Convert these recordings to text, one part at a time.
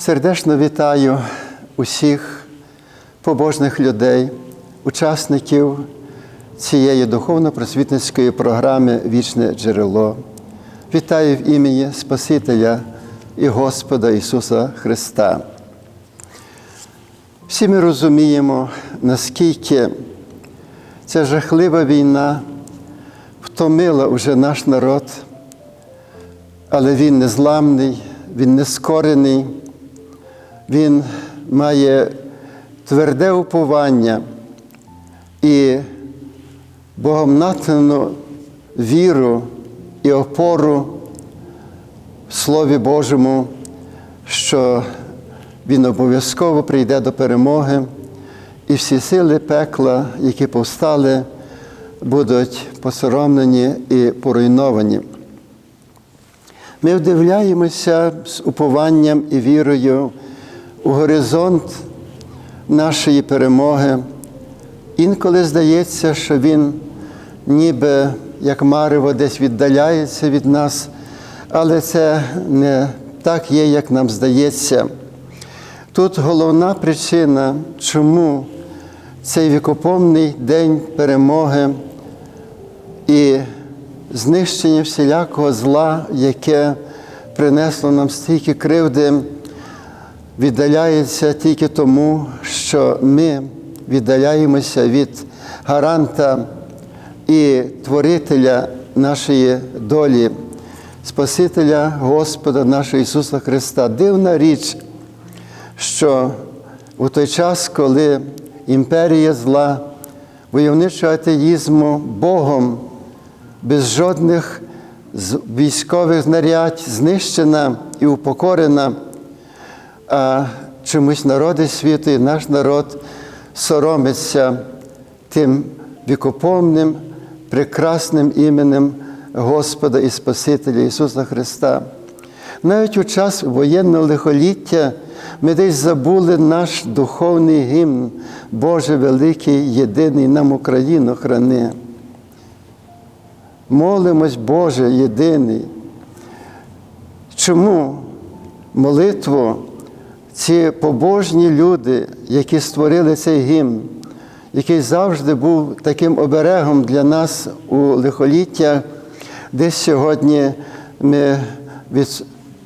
Сердечно вітаю усіх побожних людей, учасників цієї духовно-просвітницької програми Вічне джерело. Вітаю в імені Спасителя і Господа Ісуса Христа. Всі ми розуміємо, наскільки ця жахлива війна втомила уже наш народ, але він незламний, він нескорений, він має тверде уповання і Богом натхнену віру і опору в Слові Божому, що Він обов'язково прийде до перемоги, і всі сили пекла, які повстали, будуть посоромлені і поруйновані. Ми вдивляємося з упованням і вірою у горизонт нашої перемоги. Інколи здається, що він ніби як марево десь віддаляється від нас, але це не так є, як нам здається. Тут головна причина, чому цей вікопомний день перемоги і знищення всілякого зла, яке принесло нам стільки кривди, віддаляється тільки тому, що ми віддаляємося від гаранта і творителя нашої долі, Спасителя Господа нашого Ісуса Христа. Дивна річ, що у той час, коли імперія зла, войовничого атеїзму Богом без жодних військових знарядь знищена і упокорена, а чомусь народи світу і наш народ соромиться тим вікопомним, прекрасним іменем Господа і Спасителя Ісуса Христа. Навіть у час воєнного лихоліття ми десь забули наш духовний гімн, Боже великий, єдиний нам Україну храни. Молимось, Боже, єдиний. Чому молитву ці побожні люди, які створили цей гімн, який завжди був таким оберегом для нас у лихоліття, десь сьогодні ми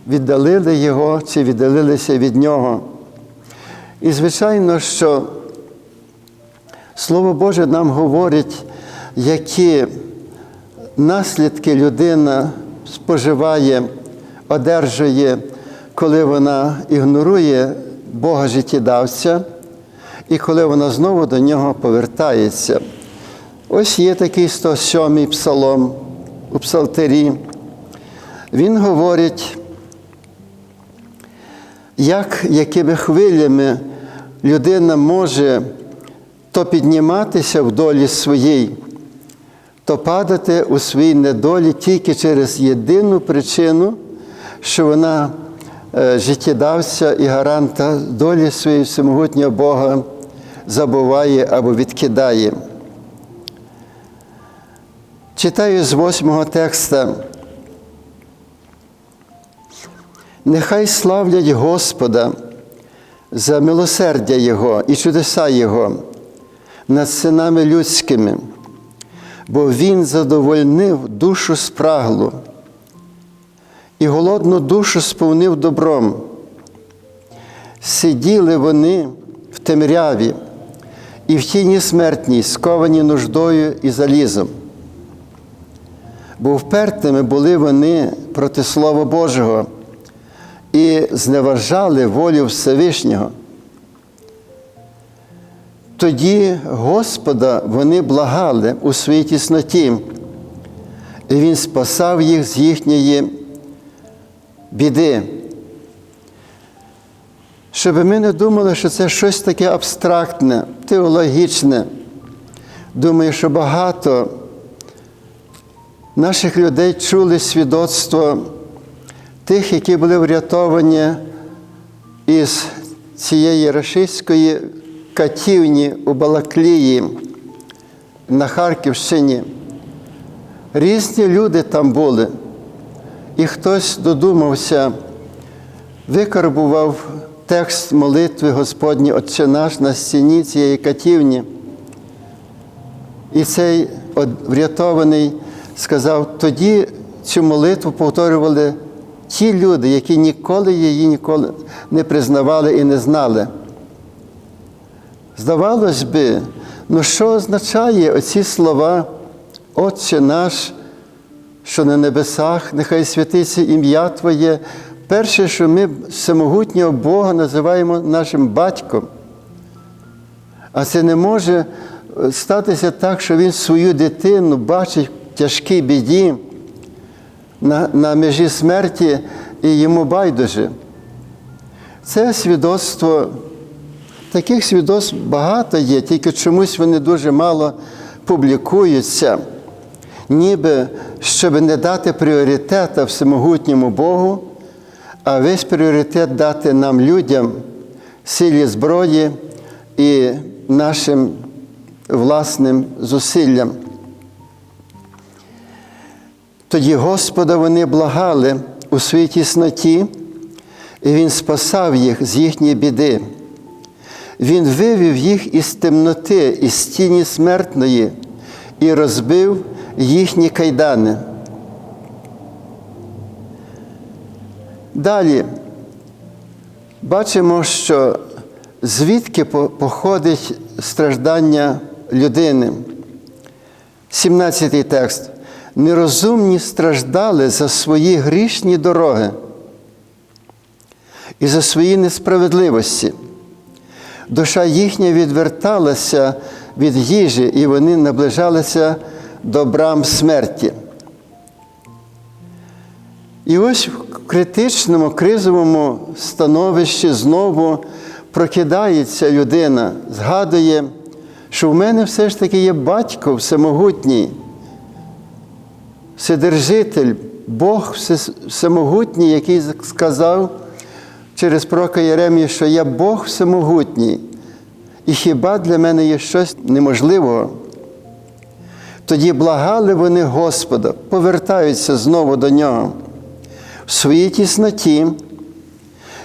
віддалили його чи віддалилися від нього. І, звичайно, що Слово Боже нам говорить, які наслідки людина споживає, одержує, коли вона ігнорує Бога життєдавця, і коли вона знову до нього повертається. Ось є такий 107-й псалом у Псалтирі. Він говорить, як якими хвилями людина може то підніматися в долі своїй, то падати у своїй недолі тільки через єдину причину, що вона життєдавця і гаранта долі своєї всемогутнього Бога забуває або відкидає. Читаю з восьмого текста. Нехай славлять Господа за милосердя Його і чудеса Його над синами людськими, бо Він задовольнив душу спраглу і голодну душу сповнив добром. Сиділи вони в темряві і в тіні смертній, сковані нуждою і залізом. Бо впертими були вони проти Слова Божого і зневажали волю Всевишнього. Тоді Господа вони благали у своїй тісноті, і Він спасав їх з їхньої біди. Щоб ми не думали, що це щось таке абстрактне, теологічне. Думаю, що багато наших людей чули свідоцтво тих, які були врятовані із цієї рашистської катівні у Балаклії на Харківщині. Різні люди там були, і хтось додумався, викарбував текст молитви Господні Отче наш на стіні цієї катівні. І цей врятований сказав, тоді цю молитву повторювали ті люди, які ніколи її ніколи не признавали і не знали. Здавалось би, ну що означає оці слова Отче наш, що на небесах, нехай святиться ім'я Твоє. Перше, що ми всемогутнього Бога називаємо нашим батьком. А це не може статися так, що він свою дитину бачить в тяжкій біді на, на межі смерті і йому байдуже. Це свідоцтво, таких свідоцтв багато є, тільки чомусь вони дуже мало публікуються, ніби щоб не дати пріоритета всемогутньому Богу, а весь пріоритет дати нам, людям, силі зброї і нашим власним зусиллям. Тоді Господа вони благали у своїй тісноті, і Він спасав їх з їхньої біди. Він вивів їх із темноти, із тіні смертної і розбив їхні кайдани. Далі бачимо, що звідки походить страждання людини. 17 текст. Нерозумні страждали за свої грішні дороги і за свої несправедливості. Душа їхня відверталася від їжі, і вони наближалися до брам смерті. І ось в критичному, кризовому становищі знову прокидається людина, згадує, що в мене все ж таки є батько всемогутній, Вседержитель, Бог всемогутній, який сказав через пророка Єремію, що я Бог всемогутній, і хіба для мене є щось неможливого? Тоді благали вони Господа, повертаються знову до нього в своїй тісноті,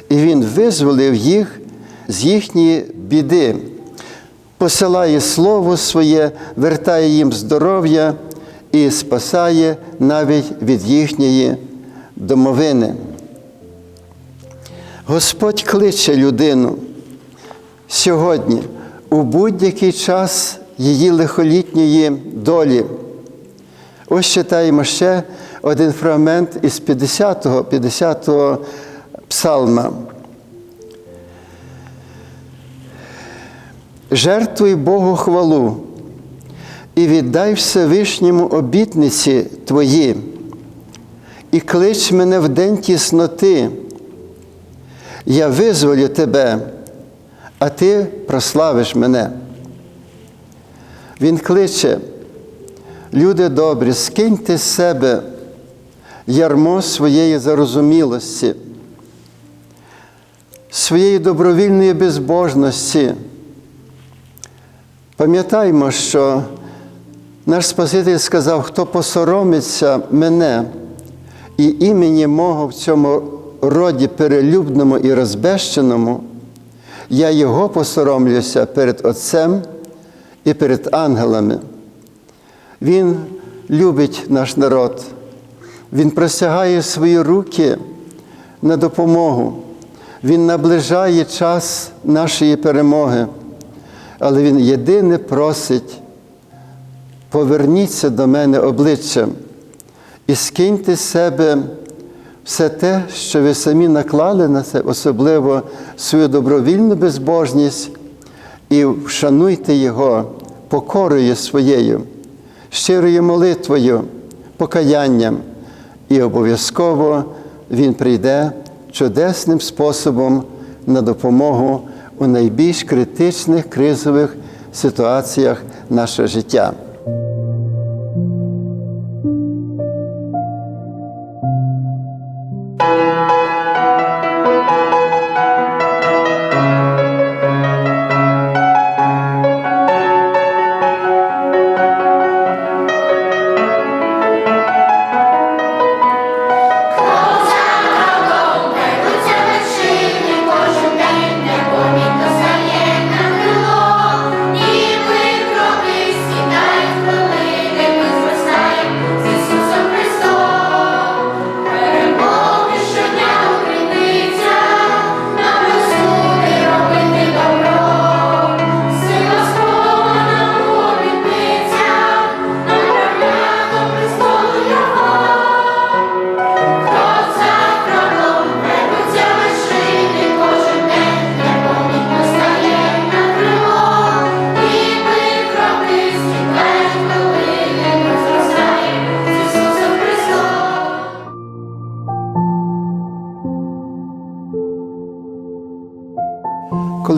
і Він визволив їх з їхньої біди, посилає Слово своє, вертає їм здоров'я і спасає навіть від їхньої домовини. Господь кличе людину сьогодні у будь-який час її лихолітньої долі. Ось читаємо ще один фрагмент із 50-го 50-го псалма. Жертвуй Богу хвалу і віддай Всевишньому обітниці Твої, і клич мене в день тісноти. Я визволю тебе, а ти прославиш мене. Він кличе, люди добрі, скиньте з себе ярмо своєї зарозумілості, своєї добровільної безбожності. Пам'ятаймо, що наш Спаситель сказав, хто посоромиться мене і імені мого в цьому роді перелюбному і розбещеному, я його посоромлюся перед Отцем і перед ангелами. Він любить наш народ, Він простягає свої руки на допомогу, Він наближає час нашої перемоги, але Він єдине просить, поверніться до мене обличчям і скиньте з себе все те, що ви самі наклали на це, особливо свою добровільну безбожність, і вшануйте Його покорою своєю, щирою молитвою, покаянням, і обов'язково Він прийде чудесним способом на допомогу у найбільш критичних кризових ситуаціях нашого життя.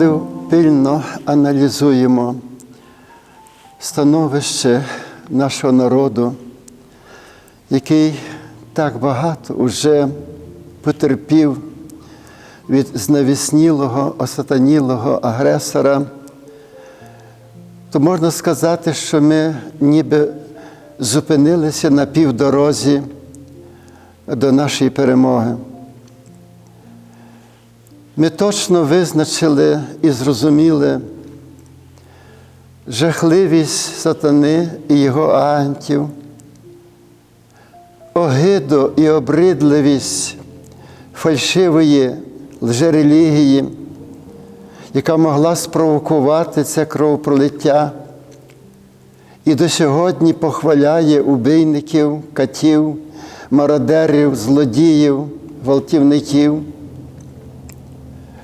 Коли пильно аналізуємо становище нашого народу, який так багато уже потерпів від знавіснілого, осатанілого агресора, то можна сказати, що ми ніби зупинилися на півдорозі до нашої перемоги. Ми точно визначили і зрозуміли жахливість сатани і його агентів, огиду і обридливість фальшивої лжерелігії, яка могла спровокувати це кровопролиття, і до сьогодні похваляє убийників, катів, мародерів, злодіїв, гвалтівників.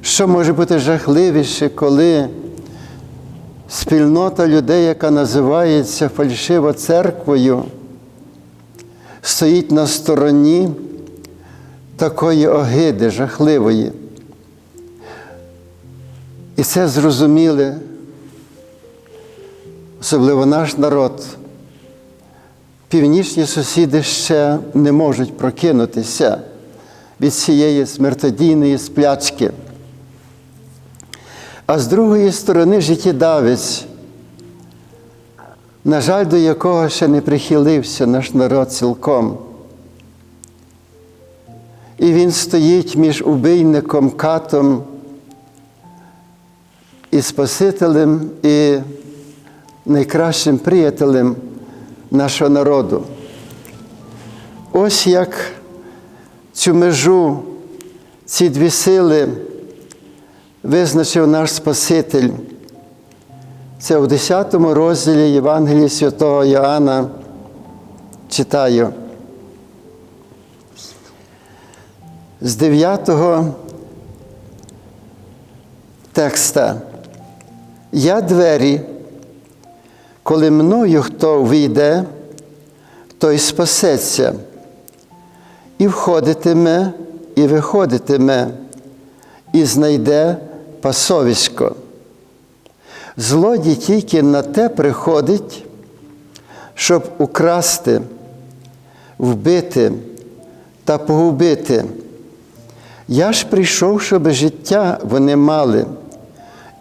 Що може бути жахливіше, коли спільнота людей, яка називається фальшиво церквою, стоїть на стороні такої огиди жахливої. І це зрозуміли, особливо наш народ. Північні сусіди ще не можуть прокинутися від цієї смертодійної сплячки. А з другої сторони життєдавець, на жаль, до якого ще не прихилився наш народ цілком. І він стоїть між убийником, катом і Спасителем, і найкращим приятелем нашого народу. Ось як цю межу, ці дві сили визначив наш Спаситель. Це у 10 розділі Євангелії святого Йоанна читаю. З 9 текста. Я двері, коли мною хто вийде, той спасеться, і входитиме, і виходитиме, і знайде пасовисько. Злодій тільки на те приходить, щоб украсти, вбити та погубити. Я ж прийшов, щоб життя вони мали,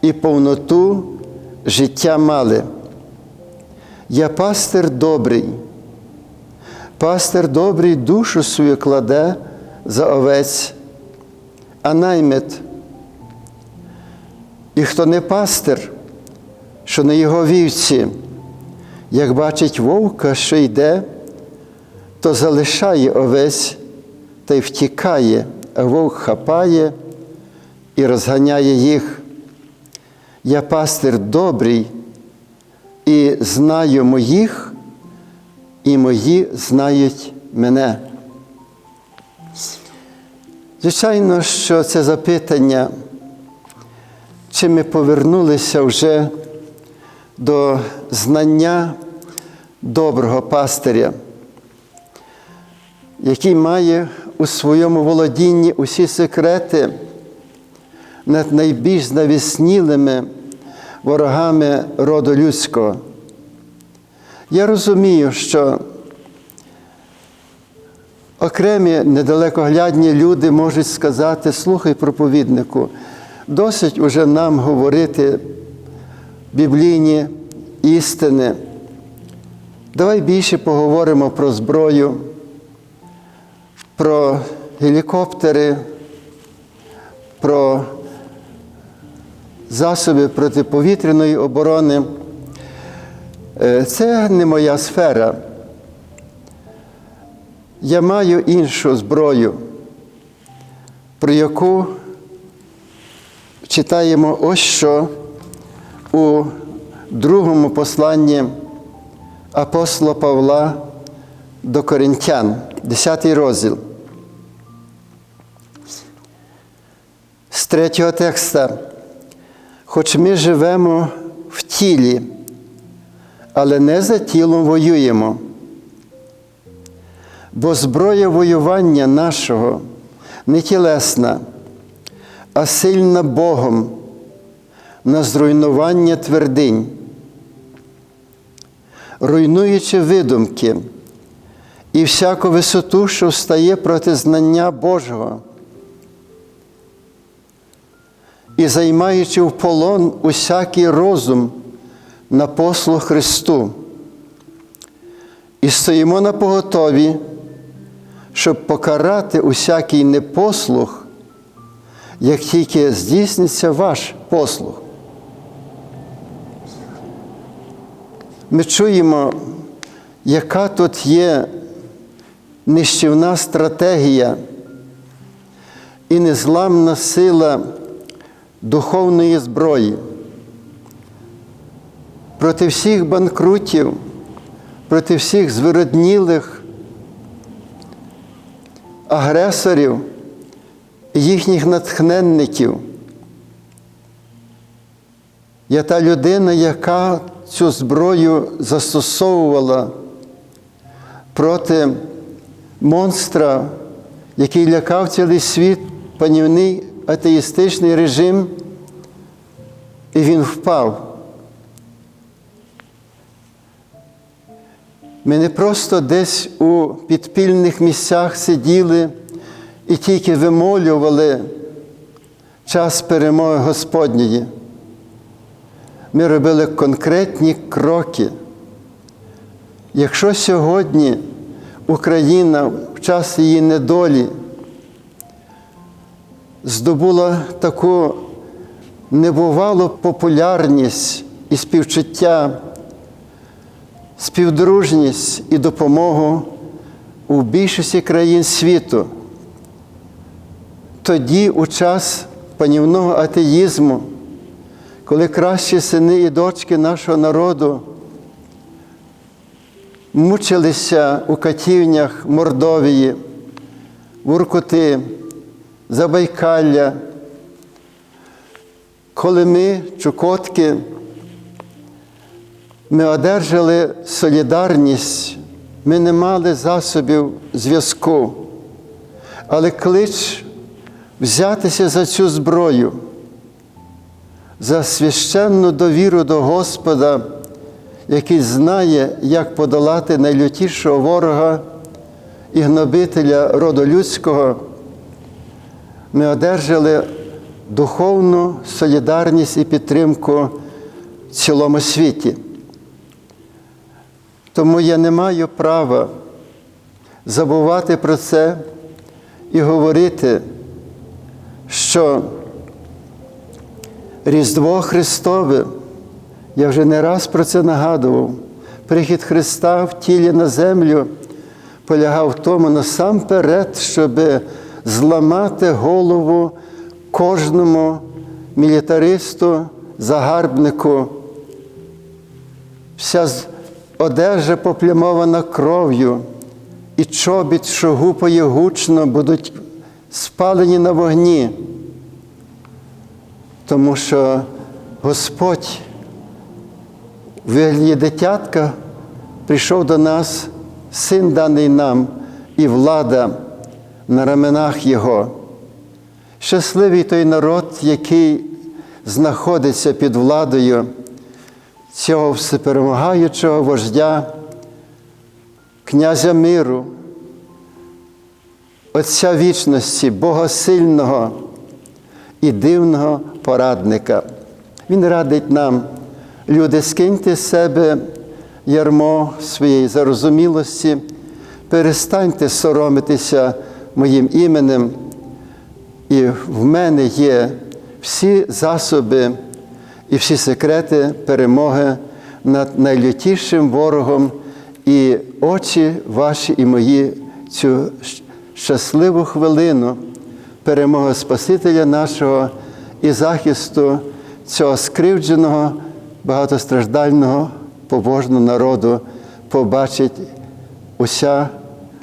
і повноту життя мали. Я пастир добрий, пастир добрий душу свою кладе за овець, а наймит. І хто не пастир, що на його вівці, як бачить вовка, що йде, то залишає овець та й втікає, а вовк хапає і розганяє їх. Я пастир добрий і знаю моїх, і мої знають мене. Звичайно, що це запитання, чи ми повернулися вже до знання доброго пастиря, який має у своєму володінні усі секрети над найбільш знавіснілими ворогами роду людського. Я розумію, що окремі недалекоглядні люди можуть сказати, слухай проповіднику, досить уже нам говорити біблійні істини. Давай більше поговоримо про зброю, про гелікоптери, про засоби протиповітряної оборони. Е, Це не моя сфера. Я маю іншу зброю, про яку читаємо ось що у другому посланні апостола Павла до Коринтян, 10 розділ. З третього текста. Хоч ми живемо в тілі, але не за тілом воюємо. Бо зброя воювання нашого не тілесна, а сильна Богом на зруйнування твердинь, руйнуючи видумки і всяку висоту, що встає проти знання Божого, і займаючи в полон усякий розум на послуг Христу, і стоїмо на поготові, щоб покарати усякий непослух, як тільки здійсниться ваш послуг. Ми чуємо, яка тут є нищівна стратегія і незламна сила духовної зброї. Проти всіх банкрутів, проти всіх звироднілих агресорів їхніх натхненників. Я та людина, яка цю зброю застосовувала проти монстра, який лякав цілий світ, панівний атеїстичний режим, і він впав. Ми не просто десь у підпільних місцях сиділи і тільки вимолювали час перемоги Господньої. Ми робили конкретні кроки. Якщо сьогодні Україна в час її недолі здобула таку небувалу популярність і співчуття, співдружність і допомогу у більшості країн світу, тоді у час панівного атеїзму, коли кращі сини і дочки нашого народу мучилися у катівнях Мордовії, Воркути, Забайкалля, коли ми, Чукотки, ми одержали солідарність, ми не мали засобів зв'язку, але клич взятися за цю зброю, за священну довіру до Господа, який знає, як подолати найлютішого ворога і гнобителя роду людського, ми одержали духовну солідарність і підтримку в цілому світі. Тому я не маю права забувати про це і говорити, що Різдво Христове, я вже не раз про це нагадував, прихід Христа в тілі на землю полягав в тому насамперед, щоб зламати голову кожному мілітаристу, загарбнику. Вся одежа поплямована кров'ю, і чобіт, що гупає гучно, будуть спалені на вогні, тому що Господь в вигляді дитятка прийшов до нас, син даний нам, і влада на раменах Його. Щасливий той народ, який знаходиться під владою цього всеперемагаючого вождя, князя миру, Отця вічності, Бога сильного і дивного порадника. Він радить нам, люди, скиньте з себе ярмо своєї зарозумілості, перестаньте соромитися моїм іменем. І в мене є всі засоби і всі секрети перемоги над найлютішим ворогом, і очі ваші і мої цю щасливу хвилину перемоги Спасителя нашого і захисту цього скривдженого, багатостраждального побожного народу побачить уся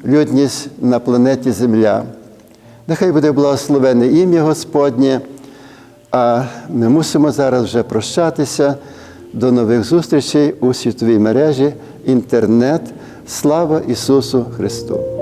людність на планеті Земля. Нехай буде благословене ім'я Господнє, а ми мусимо зараз вже прощатися. До нових зустрічей у світовій мережі інтернет. Слава Ісусу Христу!